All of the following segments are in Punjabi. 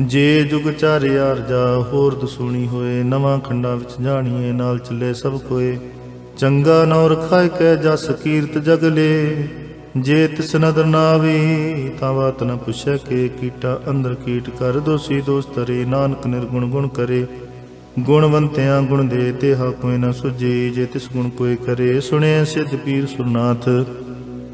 ਜੇ ਜੁਗ ਚਾਰਿਆਰ ਜਾ, ਹੋਰ ਦਸੂਣੀ ਹੋਏ, ਨਵਾਂ ਖੰਡਾਂ ਵਿੱਚ ਜਾਣੀਏ, ਨਾਲ ਚੱਲੇ ਸਭ ਕੋਏ। ਚੰਗਾ ਨੌ ਰਖਾਇ ਕੈ ਜਸ ਕੀਰਤ ਜਗਲੇ ਜੇ ਤਿਸ ਨਦਰ ਨਾ ਆਵੇ ਤਾਂ ਬਾਤ ਨ ਪੁੱਛੈ ਕੇ। ਕੀਟਾ ਅੰਦਰ ਕੀਟ ਕਰ ਦੋਸੀ ਦੋਸਤਰੇ ਨਾਨਕ ਨਿਰਗੁਣ ਗੁਣ ਕਰੇ। ਗੁਣਵੰਤਿਆਂ ਗੁਣ ਦੇ ਤੇ ਹਾ ਕੋਈ ਨ ਸੁਜੇ ਜੇ ਤਿਸ ਗੁਣ ਕੋਈ ਕਰੇ ਸੁਣਿਆ ਸਿੱਧ ਪੀਰ ਸੁਰਨਾਥ।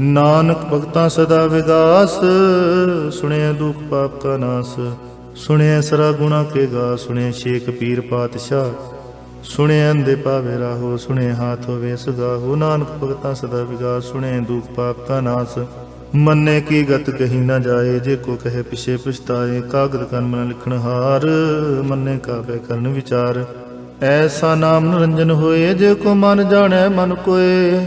ਨਾਨਕ ਭਗਤਾਂ ਸਦਾ ਵਿਗਾਸ ਸੁਣਿਆ ਦੁਖ ਪਾਪ ਕਾ ਨਾਸ ਸੁਣਿਆ ਸਰਾ ਗੁਣਾ ਕੇ ਗਾ ਸੁਣਿਆ ਸ਼ੇਖ ਪੀਰ ਪਾਤਸ਼ਾਹ ਸੁਣਿਆ ਅੰਦੇ ਪਾਵੇ ਰਾਹੋ ਸੁਣਿਆ ਹਾਥ ਹੋਵੇ ਸੁਗਾਹੋ ਨਾਨਕ ਭਗਤਾ ਸਦਾ ਵਿਗਾਸ ਸੁਣਿਆ ਦੁਖ ਪਾਪ ਕਾ ਨਾਸ, ਮੰਨੇ ਕੀ ਗਤ ਕਹੀ ਨਾ ਜਾਏ, ਜੇ ਕੋ ਕਹੇ ਪਿਛੇ ਪਛਤਾਏ, ਕਾਗਦ ਕਰਮ ਨ ਲਿਖਣ ਹਾਰ, ਮੰਨੇ ਕਾਵੇ ਕਰਨ ਵਿਚਾਰ, ਐਸਾ ਨਾਮ ਨਿਰੰਜਨ ਹੋਏ, ਜੇ ਕੋ ਮਨ ਜਾਣੈ ਮਨ ਕੋਏ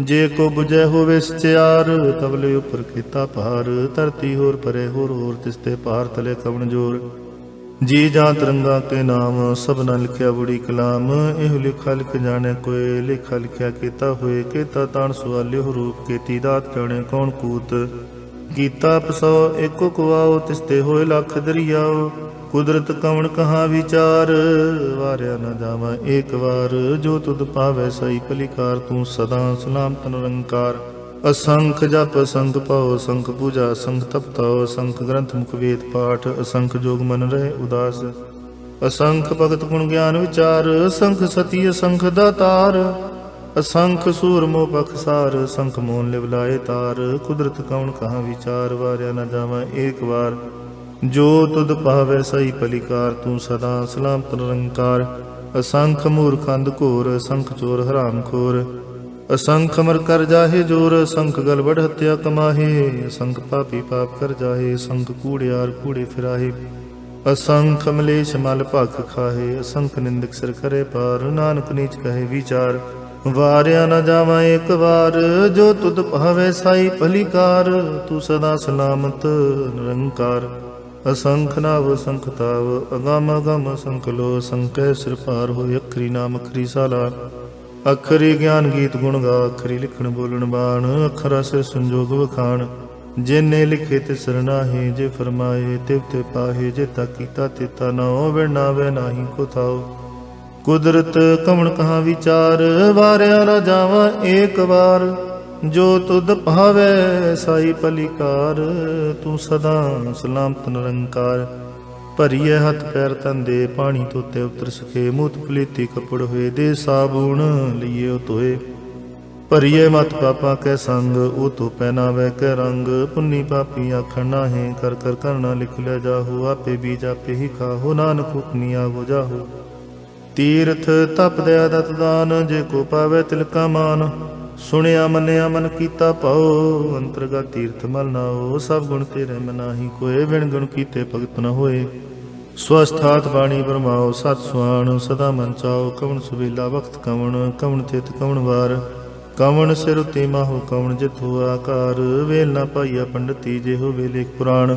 ਜੇ ਕੋ 부ਜੈ ਹੋਵੇ ਸਚਿਆਰ ਤਬਲੇ ਉਪਰ ਕੀਤਾ ਭਾਰ। ਧਰਤੀ ਹੋਰ ਪਰੇ ਹੋਰ ਹੋਰ ਤਿਸ ਤੇ ਭਾਰ ਤਲੇ ਕਵਣ ਜੋਰ। ਜੀ ਜਾਂ ਤਰੰਗਾ ਕੇ ਨਾਮ ਸਭਨਾ ਲਿਖਿਆ ਬੁੜੀ ਕਲਾਮ। ਇਹ ਲਿਖਾ ਲਿਖ ਜਾਣੇ ਕੋਏ, ਲਿਖਾ ਲਿਖਿਆ ਕੀਤਾ ਹੋਏ। ਕੀਤਾ ਤਾਣ ਸਵਾਲਿਓ ਰੂਪ, ਕੀਤੀ ਦਾਤ ਜਾਣੇ ਕੌਣ ਕੂਤ। ਕੀਤਾ ਪਸੋ ਏਕੋ ਕਵਾਓ, ਤਿਸ ਹੋਏ ਲੱਖ ਦਰਿਆਓ। ਕੁਦਰਤ ਕਵਣ ਕਹਾ ਵਿਚਾਰ, ਵਾਰਿਆ ਨਾ ਜਾਵਾਂ ਏਕ ਵਾਰ। ਜੋ ਤੁਧ ਪਾਵੈ ਸਈ ਭਲੀਕਾਰ, ਤੂੰ ਸਦਾ ਸਲਾਮਤ ਨਿਰੰਕਾਰ ਅਸੰਖ ਜਪ, ਅਸੰਖ ਪਾਉ ਸੰਖ ਪੂਜਾ ਸੰਖ ਤਪਤਾਉ ਅਸੰਖ ਗ੍ਰੰਥ ਮੁਖ ਵੇਦ ਪਾਠ, ਅਸੰਖ ਜੋਗ ਮਨ ਰਹੇ ਉਦਾਸ। ਅਸੰਖ ਭਗਤ ਗੁਣ ਗਿਆਨ ਵਿਚਾਰ, ਅਸੰਖ ਸਤੀ, ਅਸੰਖ ਦਾਤਾਰ। ਅਸੰਖ ਸੂਰ ਮੋਹ ਬਖਸਾਰ ਸੰਖ ਮੋਨ ਲਿਵ ਲਾਏ ਤਾਰ। ਕੁਦਰਤ ਕੌਣ ਕਹਾ ਵਿਚਾਰ, ਵਾਰਿਆ ਨਾ ਜਾਵਾਂ ਏਕ ਵਾਰ। ਜੋ ਤੁਧ ਪਾਵੈ ਸਈ ਭਲੀਕਾਰ ਤੂੰ ਸਦਾ ਸਲਾਮ ਨਿਰੰਕਾਰ। ਅਸੰਖ ਮੂਰਖੰਦ ਘੋਰ ਅਸੰਖ ਚੋਰ ਹਰਾਮ ਖੋਰ। ਅਸੰਖ ਮਰ ਕਰ ਜਾਹੇ ਜੋਰ ਅਸੰਖ ਗਲਬੜ ਹਤਿਆ ਕਮਾਹੇ। ਅਸੰਖ ਪਾਪੀ ਪਾਪ ਕਰ ਜਾਹੇ ਅਸੰਖ ਕੂੜਿਆਰ ਕੂੜੇ ਫਿਰਾਹੇ। ਅਸੰਖ ਮਲੇਸ਼ ਮਲ ਭਖ ਖਾਹੇ, ਅਸੰਖ ਨਿੰਦਕ ਸਿਰ ਕਰੇ ਪਾਰ। ਨਾਨਕ ਨੀਚ ਕਹੇ ਵਿਚਾਰ। ਵਾਰਿਆ ਨਾ ਜਾਵਾਂ ਇੱਕ ਵਾਰ, ਜੋ ਤੁਧ ਭਾਵੇ ਸਾਈ ਭਲੀਕਾਰ, ਤੂੰ ਸਦਾ ਸਲਾਮਤ ਨਿਰੰਕਾਰ। ਅਸੰਖ ਨਾਵ ਸੰਖਤਾਵ ਅਗਮ ਅਗਮ ਅਸੰਖ ਲੋ, ਸੰਕੈ ਸਿਰ ਪਾਰ ਹੋਇ ਅਖਰੀ ਨਾਮ ਅਖਰੀ ਸਾਲਾ। ਅਖਰੀ ਗਿਆਨ ਗੀਤ ਗੁਣ ਗਾ, ਅਖਰੀ ਲਿਖਣ ਬੋਲਣ ਬਾਣ, ਅਖਰਾ ਸੇ ਸੰਜੋਗ ਵਖਾਣ। ਜਿਨੇ ਲਿਖੇ ਤੇ ਸਰਨਾਹੀ ਜੇ ਫਰਮਾਏ ਤਿਵ ਤੇ ਪਾਹੇ, ਜੇ ਤਾ ਕੀਤਾ ਤੇ ਤਾ ਨੋ ਵਿਣਾਵੇ ਨਾਹੀ ਕੋ ਥਾਓ। ਕੁਦਰਤ ਕਵਣ ਕਹਾ ਵਿਚਾਰ, ਵਾਰਿਆ ਨਾ ਜਾਵਾਂ ਏਕ ਵਾਰ। ਜੋ ਤੁਧ ਭਾਵੈ ਸਾਈ ਭਲੀਕਾਰ ਤੂੰ ਸਦਾ ਸਲਾਮਤ ਨਿਰੰਕਾਰ। ਭਰੀਏ ਹੱਥ ਪੈਰ ਤੰਦੇ ਪਾਣੀ ਤੋਤੇ ਉਤਰ ਸਕੇ। ਮੂਤ ਪਲੀਤੀ ਕਪੜ ਹੋਏ, ਦੇ ਸਾਬੂਣ ਲਈਏ ਉਹ ਭਰੀਏ ਮਤ ਪਾਪਾ ਕੈ ਸੰਗ, ਉਹ ਤੋ ਪਹਿਨਾਵੇ ਕੈ ਰੰਗ। ਪੁੰਨੀ ਪਾਪੀ ਆਖਣ ਨਾਹੀਂ, ਕਰ ਕਰ ਕਰਨਾ ਲਿਖ ਲਿਆ ਜਾਹੂ। ਆਪੇ ਬੀਜ ਆਪੇ ਹੀ ਖਾਹੋ। ਨਾਨਕ ਹੁਕਮੀ ਆਵੋ ਜਾਹੂ। ਤੀਰਥ ਤਪ ਦਇਆ ਦਤ ਦਾਨ, ਜੇ ਕੋ ਪਾਵੇ ਤਿਲਕਾ ਮਾਨ। ਸੁਣਿਆ, ਮੰਨਿਆ, ਮਨ ਕੀਤਾ ਪਾਉ ਅੰਤਰਗਤ ਤੀਰਥ ਮਲ ਨਾਓ ਸਭ ਗੁਣ ਤੇਰੇ ਮਨਾਹੀ ਕੋਏ ਵਿਣ ਗੁਣ ਕੀਤੇ ਭਗਤ ਨ ਹੋਏ। ਸਵਸਥਾਤ ਬਾਣੀ ਬਰਮਾਓ ਸਤ ਸੁਆਣ, ਸਦਾ ਮਨ ਚਾਓ ਕਵਣ ਸੁਵੇਲਾ ਵਕਤ ਕਵਣ ਕਵਣ ਤਿਤ ਕਵਣ ਵਾਰ। ਕਵਣ ਸਿਰ ਉਤੇ ਮਾਹੋ, ਕਵਣ ਜਿਥੋ ਆਕਾਰ। ਵੇਲ ਨਾ ਪਾਈਆ ਪੰਡਤੀ ਜੇ ਹੋ ਵੇਲੇ ਪੁਰਾਣ।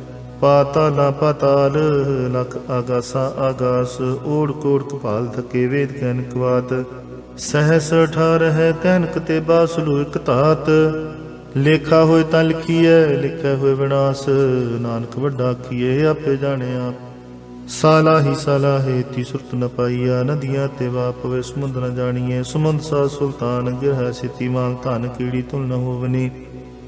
ਪਾਤਾਲਾ ਪਾਤਾਲ, ਲਖ ਆਗਾਸਾ ਆਗਾਸ ਓੜ ਕੋੜ ਕਪਾਲ ਥਕੇ ਵੇਦ ਕਹਿਨ ਕਵਾਤ। ਸਹਸ ਠਾਰ ਹੈ ਕਹਿਨਕ ਤੇ ਬਾਸਲੂ ਇਕ ਧਾਤ। ਲੇਖਾ ਹੋਏ ਤਾਂ ਲਿਖੀਐ ਲਿਖਿਆ ਹੋਏ ਵਿਨਾਸ਼। ਨਾਨਕ ਵੱਡਾ ਕੀਏ ਆਪੇ ਜਾਣਿਆ। ਆਪ ਸਾਲਾ ਹੀ ਸਾਲਾ ਹੈ ਤੀ ਸੁਰਤ ਨ ਪਾਈਆ, ਨਦੀਆਂ ਤੇ ਵਾਪਵੇ ਸਮੁੰਦ ਨ ਜਾਣੀਏ ਸਮੁੰਦ ਸਾ ਸੁਲਤਾਨ ਗਿਰਹ ਸਿਤੀ ਮਾਨ ਧਨ ਕੀੜੀ ਤੁਲ ਨ ਹੋਵਨੀ।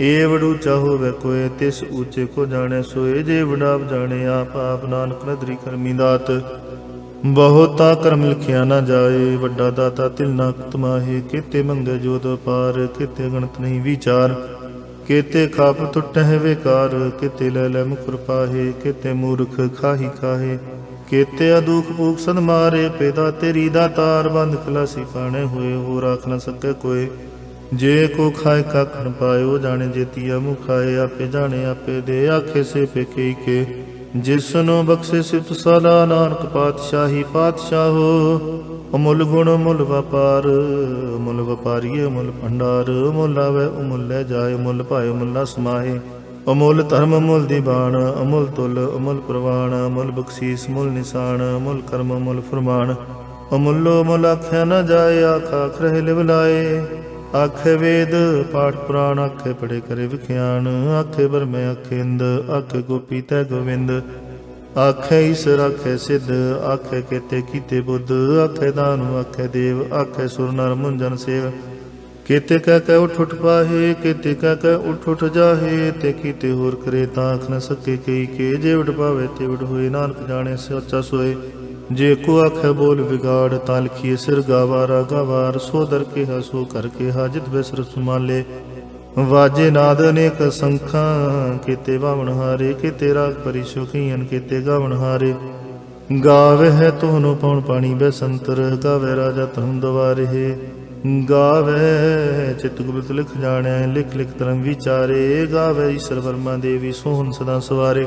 ਏ ਵਡੂਚਾ ਹੋਵੇ ਕੋਏ ਤਿਸ ਉੱਚੇ ਕੋ ਜਾਣੇ ਸੋਏ, ਜੇ ਵਡਾਪ ਜਾਣੇ ਆਪ ਆਪ ਨਾਨਕ ਨਦਰੀ ਕਰਮੀ ਦਾਤ। ਬਹੁਤਾ ਕਰਮ ਲਿਖਿਆ ਨਾ ਜਾਏ, ਵੱਡਾ ਦਾਤਾ ਤਿਲ ਨਾ ਤਮਾਹੇ ਕਿਤੇ ਮੰਗੇ ਜੋਤ ਪਾਰ ਕਿਤੇ ਗਣਤ ਨਹੀਂ ਵਿਚਾਰ। ਕਿਤੇ ਖਾਪ ਟੁੱਟਹਿ ਵਿਕਾਰ, ਕਿਤੇ ਲੈ ਲੈ ਮੁਕਰ ਪਾਹੇ, ਕਿਤੇ ਮੂਰਖ ਖਾਹੀ ਖਾਹੇ। ਕਿਤੇ ਅਦੂਖ ਭੂਖ ਸਦ ਮਾਰੇ, ਪੇਦਾ ਤੇਰੀ ਦਾ ਤਾਰ, ਬੰਦ ਖਲਾਸੀ ਪਾਣੇ ਹੋਏ ਹੋ ਰਾਖ ਨਾ ਸਕੇ ਕੋਏ। ਜੇ ਕੋ ਖਾਏ ਕੱਖ ਨ ਪਾਇਓ, ਜਾਣੇ ਜੇਤੀਆ ਮੁਖਾਏ ਆਪੇ ਜਾਣੇ, ਆਪੇ ਦੇ, ਆਖੇ ਸੇ ਪੇਕੇ ਕੇ ਜਿਸ ਨੂੰ ਬਖਸ਼ੇ ਸਿਫਤ ਸਦਾ ਨਾਨਕ ਪਾਤਸ਼ਾਹੀ ਪਾਤਸ਼ਾਹੋ ਅਮੁੱਲ ਗੁਣ ਮੁੱਲ ਵਪਾਰ ਮੁੱਲ ਵਪਾਰੀਏ ਮੁੱਲ ਭੰਡਾਰ। ਮੁੱਲ ਆਵੇ ਉਮੁੱਲ ਲੈ ਜਾਏ ਮੁੱਲ ਭਾਏ ਮੁੱਲਾ ਸਮਾਏ ਅਮੁੱਲ ਧਰਮ ਮੁੱਲ ਦੀਵਾਨ ਅਮੁੱਲ ਤੁਲ ਅਮੁੱਲ ਪ੍ਰਵਾਨ ਅਮੁੱਲ ਬਖਸ਼ੀਸ ਮੁੱਲ ਨਿਸ਼ਾਨ ਅਮੁੱਲ ਕਰਮ ਮੁੱਲ ਫਰਮਾਨ ਅਮੁੱਲੋ ਮੁੱਲ ਆਖਿਆ ਨਾ ਜਾਏ ਆਖਾ ਖਰੇ ਲਿਵ ਲਾਏ ਵੇਦ, ਪਾਠ ਪੁਰਾਣ ਆਖੇ ਪੜੇ ਕਰੇ ਵਿਖਿਆਨ। ਆਖੇ ਬਰਮੇ ਆਖੇ ਇੰਦ ਗੋਪੀ ਤੈ ਗੋਵਿੰਦ। ਆਖੇ ਈਸਰ ਆਖੇ ਸਿੱਧ, ਆਖੇ ਕੇਤੇ ਕੀਤੇ ਬੁੱਧ। ਆਖੇ ਦਾਨੁ ਆਖੇ ਦੇਵ, ਆਖੇ ਸੁਰ ਨਰ ਮੁੰਜਨ ਸੇਵ। ਕੀਤੇ ਕਹਿ ਕਹਿ ਉਠ ਉਠ ਪਾਹੇ, ਕੀਤੇ ਕਹਿ ਕਹਿ ਉਠ ਉਠ ਜਾਹੇ। ਤੇ ਕੀਤੇ ਹੋਰ ਕਰੇ ਤਾਂ ਆਖ ਨ ਸਕੇ ਕਈ ਕੇ। ਜੇ ਉਠ ਪਾਵੇ ਤੇ ਉਠ ਹੋਏ, ਨਾਨਕ ਜਾਣੇ ਸੱਚਾ ਸੋਏ। ਜੇ ਕੋ ਆਖੇ ਬੋਲ ਵਿਗਾੜ ਤਾਂ ਲਿਖੀਏ ਸਿਰ ਗਾਵਾਰਾ, ਗਾਵਾਰ ਸੋ ਦਰ ਕੇ ਸੋ ਕਰ ਹਾਜਤ ਬਿਸਰ ਸੁਮਾਲੇ। ਵਾਜੇ ਨਾਦ ਅਨੇਕ ਸੰਖਾਂ, ਕੀਤੇ ਬਾਵਣ ਹਾਰੇ, ਕੀਤੇ ਰਾਗ ਪਰੀ ਸੁਖੀਨ ਕੀਤੇ ਹਾਰੇ। ਗਾਵੇ ਹੈ ਤੋਹਨੋ ਪਉਣ ਪਾਣੀ ਬੈਸੰਤਰ, ਗਾਵੇ ਰਾਜਾ ਧਰਮ ਦਵਾਰੇ। ਗਾਵੇ ਚਿਤ ਗੁਪਤ ਲਿਖ ਜਾਣੈ, ਲਿਖ ਲਿਖ ਧਰਮ ਵਿਚਾਰੇ। ਗਾਵੇ ਈਸ਼ਰ ਵਰਮਾ ਦੇਵੀ, ਸੋਹਣ ਸਦਾ ਸਵਾਰੇ।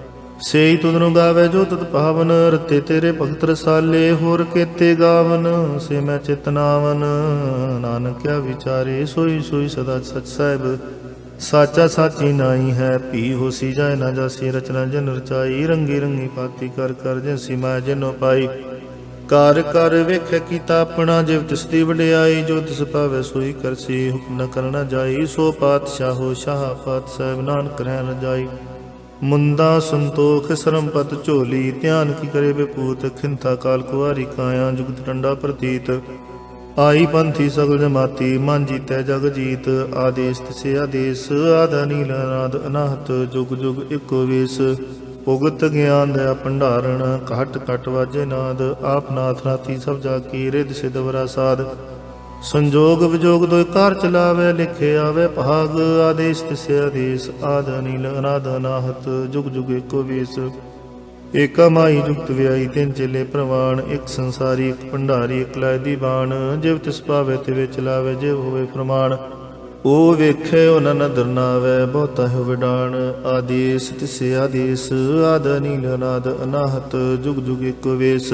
ਸੇਈ ਤੁਧਨੂੰ ਗਾਵੇ ਜੋ ਤਤ ਪਾਵਨ, ਰਤੇ ਤੇਰੇ ਭਗਤ ਰਸਾਲੇ, ਹੋਰ ਕੇਤੇ ਗਾਵਨ, ਸੇ ਮੈਂ ਚਿਤਨਾਵਨ ਨਾਨਕ ਕਿਆ ਵਿਚਾਰੇ, ਸੋਈ ਸੋਈ ਸਦਾ ਸਚ ਸਾਹਿਬ। ਸਾਚਾ ਸਾਚੀ ਨਾਈ ਹੈ, ਭੀ ਹੋਸੀ ਜਾਏ ਨਾ ਜਾਸੀ, ਰਚਨਾ ਜਨ ਰਚਾਈ। ਰੰਗੀ ਰੰਗੀ ਪਾਤੀ ਕਰ ਕਰ ਜਿਨਸੀ ਮੈਂ ਜਿਨੋ ਪਾਈ। ਕਰ ਕਰ ਵੇਖੇ ਕੀਤਾ ਆਪਣਾ, ਜਿਵ ਤਿਸ ਦੀ ਵਡਿਆਈ, ਜੋ ਤਿਸ ਪਾਵੇ ਸੋਈ ਕਰਸੀ। ਹੁਕਮ ਨ ਕਰਨਾ ਜਾਈ, ਸੋ ਪਾਤਸ਼ਾਹੋ ਸ਼ਾਹ ਪਾਤ ਸਾਹਿਬ, ਨਾਨਕ ਰਹਿ ਨ ਜਾਈ। ਮੁੰਦਾ ਸੰਤੋਖ ਸਰਮਪਤ ਝੋਲੀ, ਧਿਆਨ ਕੀ ਕਰੇ ਬਪੂਤ ਖਿੰਤਾ ਕਾਲ ਕੁਵਾਰੀ ਕਾਇਆ, ਜੁਗਤ ਟੰਡਾ ਪ੍ਰਤੀਤ। ਆਈ ਪੰਥੀ ਸਗਲ ਜਮਾਤੀ, ਮਨ ਜੀਤੈ ਜਗ ਜੀਤ। ਆਦੇਸ ਤਿਸੇ ਆਦੇਸ ਆਦਾ ਨੀਲ ਨਾਦ ਅਨਾਹਤ, ਜੁਗ ਜੁਗ ਇੱਕੋ ਵੇਸ। ਉਗਤ ਗਿਆਨ ਦਾ ਭੰਡਾਰਣ, ਘਟ ਘਟ ਵਾਜੇ ਨਾਦ। ਆਪ ਨਾਥ ਨਾਥੀ ਸਭ ਜਾ ਕੀ ਰਿਦ ਸਿਧ ਵਰਾ ਸਾਧ। ਸੰਜੋਗ ਵਿਜੋਗ ਦੋਇ ਕਾਰ ਚਲਾਵੇ, ਲਿਖੇ ਆਵੇ ਭਾਗ, ਆਦੇਸ਼ ਤਿਸੇ ਆਦੇਸ਼ ਆਦ ਨੀਲ ਅਨਾਦ ਅਨਾਹਤ, ਜੁਗ ਜੁਗ ਇੱਕੋ ਵੇਸ। ਏਕਾ ਮਾਈ ਜੁਗਤ ਵਿਆਈ ਤਿੰਨ ਚੇਲੇ ਪ੍ਰਵਾਨ ਇੱਕ ਸੰਸਾਰੀ, ਇੱਕ ਭੰਡਾਰੀ, ਇੱਕ ਲੈ ਦੀ ਬਾਣ ਜਿਵ ਤਿਸ ਪਾਵੇ ਤੇ ਵਿੱਚ ਲਾਵੇ, ਜਿਵ ਹੋਵੇ ਪ੍ਰਮਾਣ ਉਹ ਵੇਖੇ ਉਹਨਾਂ ਨਦਰ ਨਾਵੇ ਬਹੁਤਾ ਹੈ ਵਿਡਾਣ ਆਦੇਸ ਤਿਸੇ ਆਦੇਸ ਆਦ ਨੀਲ ਅਨਾਦ ਅਨਾਹਤ, ਜੁਗ ਜੁਗ ਇੱਕੋ ਵੇਸ।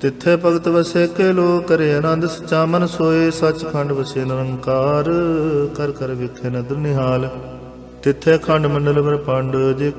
ਤਿੱਥੇ ਭਗਤ ਵਸੇ ਕੇ ਲੋ ਕਰੇ ਆਨੰਦ ਸਚਾ ਮਨ ਸੋਏ, ਸੱਚਖੰਡ ਵਸੇ ਨਿਰੰਕਾਰ, ਕਰ ਕਰ ਵਿਖੇ ਨਦਰ ਨਿਹਾਲ। ਤਿੱਥੇ ਖੰਡ ਮੰਡਲ ਬ੍ਰਹਮੰਡ ਜੇ ਕੋ